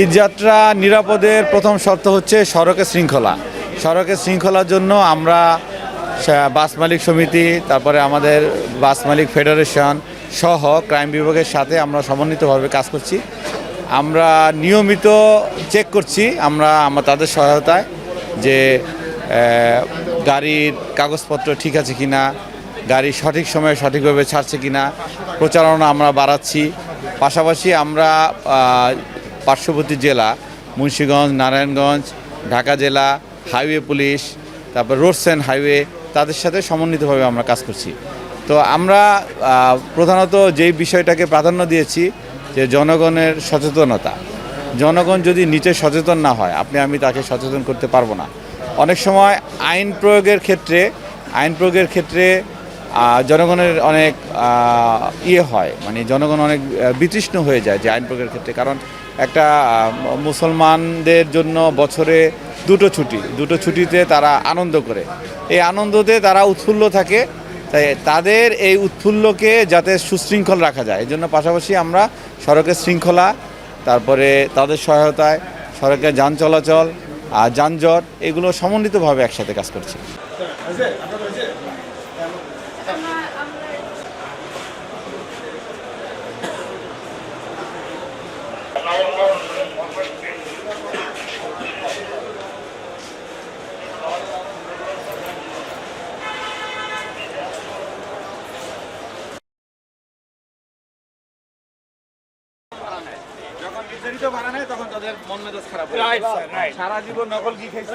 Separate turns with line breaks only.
ঈদযাত্রা নিরাপদের প্রথম শর্ত হচ্ছে সড়কের শৃঙ্খলা। সড়কের শৃঙ্খলার জন্য আমরা বাস মালিক সমিতি, তারপরে আমাদের বাস মালিক ফেডারেশন সহ ক্রাইম বিভাগের সাথে আমরা সমন্বিতভাবে কাজ করছি। আমরা নিয়মিত চেক করছি, আমরা আমরা তাদের সহায়তায় যে গাড়ির কাগজপত্র ঠিক আছে কি না গাড়ি সঠিক সময়ে সঠিকভাবে ছাড়ছে কিনা, প্রচারণা আমরা বাড়াচ্ছি। পাশাপাশি আমরা পার্শ্ববর্তী জেলা, মুন্সীগঞ্জ, নারায়ণগঞ্জ, ঢাকা জেলা, হাইওয়ে পুলিশ, তারপর রোডস অ্যান্ড হাইওয়ে, তাদের সাথে সমন্বিতভাবে আমরা কাজ করছি। তো আমরা প্রধানত যেই বিষয়টাকে প্রাধান্য দিয়েছি যে জনগণের সচেতনতা। জনগণ যদি নিচে সচেতন না হয়, আপনি, আমি তাকে সচেতন করতে পারব না। অনেক সময় আইন প্রয়োগের ক্ষেত্রে, আইন প্রয়োগের ক্ষেত্রে জনগণের অনেক ইয়ে হয়। মানে জনগণ অনেক বিতৃষ্ণ হয়ে যায় যে আইন প্রয়োগের ক্ষেত্রে। কারণ একটা মুসলমানদের জন্য বছরে দুটো ছুটি। দুটো ছুটিতে তারা আনন্দ করে। এই আনন্দতে তারা উৎফুল্ল থাকে। তাই তাদের এই উৎফুল্লকে যাতে সুশৃঙ্খল রাখা যায়। এই জন্য পাশাপাশি আমরা সড়কের শৃঙ্খলা, তারপরে তাদের সহায়তায় সড়কে যান চলাচল আর যানজট, এগুলো সমন্বিতভাবে একসাথে কাজ করছি। যখন বিস্তারিত ভাড়া নেয় তখন তাদের মন মেজাজ খারাপ হয় সারা জীবন নকল কি খাইছে